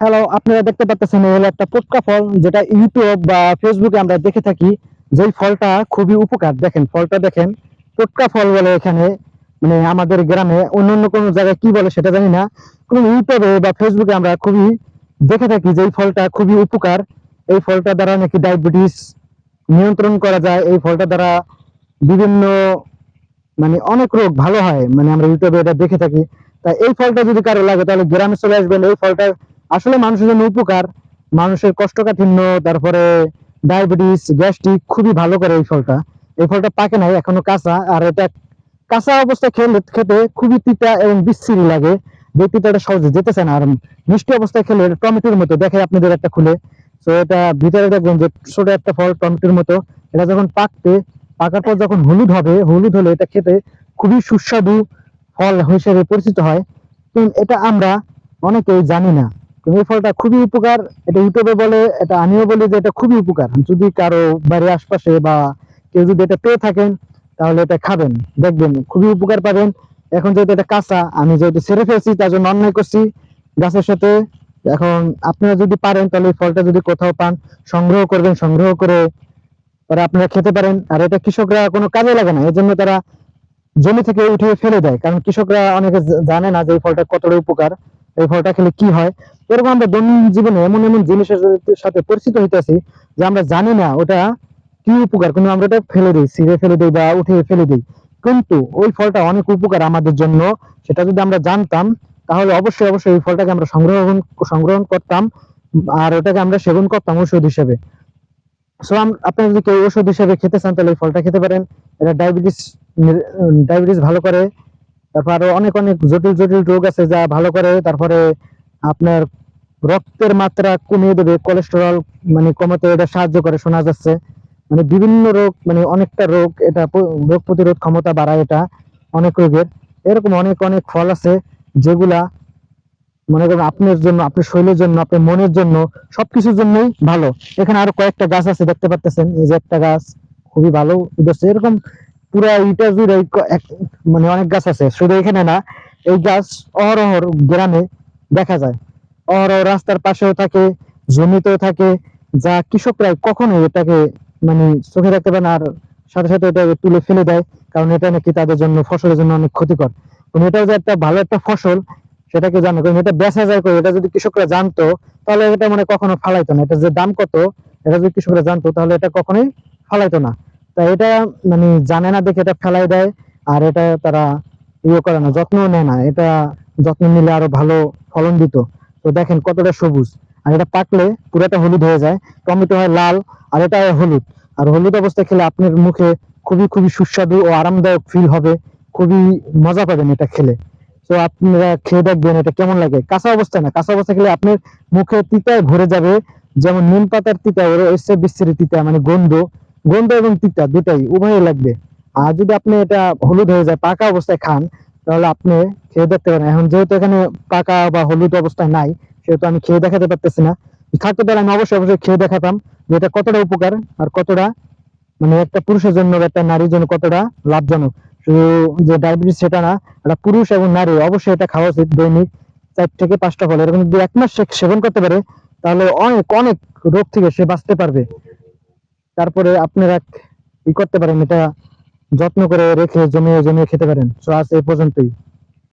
Hello আপনারা দেখতে পাচ্ছেন এই হলো একটা পটকা ফল যেটা ইউটিউব বা ফেসবুকে আমরা দেখে থাকি যেই ফলটা খুবই উপকার। দেখেন, ফলটা দেখেন পটকা ফল বলে এখানে মানে আমাদের গ্রামে অন্য অন্য কোনো জায়গায় কি বলে সেটা জানি না। কোনো ইউটিউবে বা ফেসবুকে আমরা খুবই দেখে থাকি যে ফলটা খুবই উপকার। এই ফলটা দ্বারা নাকি ডায়াবেটিস নিয়ন্ত্রণ করা যায়। এই ফলটা দ্বারা বিভিন্ন মানে অনেক রোগ ভালো হয়। মানে আমরা ইউটিউবে এটা দেখে থাকি। তা এই ফলটা যদি কারও লাগে, তাহলে গ্রামে চলে আসবেন। এই ফলটা আসলে মানুষের জন্য উপকার, মানুষের কোষ্ঠকাঠিন্য তারপরে ডায়াবেটিস, গ্যাস্ট্রিক খুবই ভালো করে এই ফলটা। এই ফলটা পাকে নাই, এখনও কাঁচা, আর এটা কাঁচা অবস্থায় খেলে, খেতে খুবই তিতা এবং বিচ্ছিরি লাগে। যে তিতাটা সহজে যেতেছে না, আর মিষ্টি অবস্থায় খেলে টমেটোর মতো। দেখে আপনাদের একটা খুলে। তো এটা ভিতরে দেখবেন যে ছোট একটা ফল টমেটোর মতো। এটা যখন পাকতে, পাকার পর যখন হলুদ হবে, হলুদ হলে এটা খেতে খুবই সুস্বাদু ফল হিসেবে পরিচিত হয়। কিন্তু এটা আমরা অনেকেই জানি না। এই ফলটা খুবই উপকার, এটা ইউটিউবে বলে, এটা আমিও বলি যে এটা খুবই উপকার। যদি কারও বাড়ির আশপাশে বা কেউ যদি এটা পেয়ে থাকেন, তাহলে এটা খাবেন, দেখবেন, খুবই উপকার পাবেন। এখন যেহেতু এটা কাঁচা, আমি যেহেতু ছেড়ে ফেলছি, তার জন্য অন্যায় করছি গাছের সাথে। এখন আপনারা যদি পারেন, তাহলে এই ফলটা যদি কোথাও পান, সংগ্রহ করবেন, সংগ্রহ করে পরে আপনারা খেতে পারেন। আর এটা কৃষকরা কোনো কাজে লাগে না এর জন্য তারা জমি থেকে উঠিয়ে ফেলে দেয়। কারণ কৃষকরা অনেকে জানে না যে এই ফলটা কতটা উপকার, এই ফলটা খেলে কি হয়। এরকম আমরা দৈনন্দিন জীবনে এমন এমন জিনিসের সাথে পরিচিত হইতেছি যে আমরা জানি না ওটা কি উপকার কিন্তু আমরা এটা ফেলে দিই, ছিঁড়ে ফেলে দিই বা উঠিয়ে ফেলে দিই। কিন্তু ওই ফলটা অনেক উপকার আমাদের জন্য, সেটা যদি আমরা জানতাম, তাহলে অবশ্যই অবশ্যই এই ফলটাকে আমরা সংগ্রহণ সংগ্রহণ করতাম আর ওটাকে আমরা সেবন করতাম ওষুধ হিসেবে। সো আপনি যদি কেউ ওষুধ হিসেবে খেতে চান, তাহলে ওই ফলটা খেতে পারেন। এটা ডায়াবেটিস ডায়াবেটিস ভালো করে। তারপর আরও অনেক অনেক জটিল জটিল রোগ আছে যা ভালো করে। তারপরে আপনার রক্তের মাত্রা কমিয়ে দেবে কোলেস্টেরল মানে কমাতে এটা সাহায্য করে, শোনা যাচ্ছে। মানে বিভিন্ন রোগ মানে অনেকটা রোগ, এটা রোগ প্রতিরোধ ক্ষমতা বাড়ায় এটা অনেক রোগের। এরকম অনেক অনেক ফল আছে যেগুলা মনে করেন আপনার জন্য, আপনার শরীরের জন্য, আপনার মনের জন্য সবকিছুর জন্যই ভালো। এখানে আরও কয়েকটা গাছ আছে, দেখতে পাচ্ছেন এই যে একটা গাছ, খুবই ভালো এরকম পুরা ইটা জুড়ে মানে অনেক গাছ আছে। শুধু এখানে না, এই গাছ অহরহর গ্রামে দেখা যায়। অহরহ রাস্তার পাশেও থাকে, জমিতেও থাকে। যা কৃষকরা কখনো এটাকে মানে চোখে রাখতে পারে না আর সাথে সাথে এটা তুলে ফেলে দেয়, কারণ এটা নাকি তাদের জন্য, ফসলের জন্য অনেক ক্ষতিকর। কিন্তু এটাও যে একটা ভালো একটা ফসল, সেটাকে জানো, কারণ এটা বেচা যায় করে এটা যদি কৃষকরা জানতো, তাহলে এটা মানে কখনো ফালাইতো না। এটা যে দাম কত, এটা যদি কৃষকরা জানতো, তাহলে এটা কখনোই ফালাইতো না। তা এটা মানে জানে না দেখে এটা ফেলাই দেয়, আর এটা তারা ইয়ে করে না, যত্নও নেয় না। এটা যত্ন নিলে আরও ভালো ফলন দিত। তো দেখেন কতটা সবুজ। আর এটা পাকলে পুরোটা হলুদ হয়ে যায়। টমেটো হয় লাল, আর এটা হলুদ। আর হলুদ অবস্থায় খেলে আপনার মুখে খুবই খুবই সুস্বাদু ও আরামদায়ক ফিল হবে। খুবই মজা পাবেন এটা খেলে। তো আপনারা খেয়ে দেখবেন এটা কেমন লাগে। কাঁচা অবস্থায় না। কাঁচা অবস্থায় খেলে আপনার মুখে তিতায় ভরে যাবে। যেমন নিম পাতার তিতা, ওর এসে বিস্তৃত তিতা মানে গন্ধ। গন্ধ এবং তিতা দুটাই উভয়ই লাগবে। আর যদি আপনি এটা হলুদ হয়ে যায়, পাকা অবস্থায় খান তাহলে আপনি খেয়ে দেখতে পারেন। এখন যেহেতু এখানে পাকা বা হলুদ অবস্থায় নাই, সেহেতু আমি খেয়ে দেখাতে পারতেছি না। থাকতে পারে আমি অবশ্যই অবশ্যই খেয়ে দেখাতাম যে এটা কতটা উপকার আর কতটা মানে একটা পুরুষের জন্য একটা নারীর জন্য কতটা লাভজনক। শুধু যে ডায়াবেটিস সেটা না, একটা পুরুষ এবং নারী অবশ্যই এটা খাওয়া উচিত দৈনিক চার থেকে পাঁচটা ফল। এরকম যদি এক মাস সেবন করতে পারে, তাহলে অনেক অনেক রোগ থেকে সে বাঁচতে পারবে। তারপরে আপনারা কি করতে পারেন? এটা যত্ন করে রেখে জমিয়ে জমিয়ে খেতে পারেন। তো আজ এই পর্যন্তই।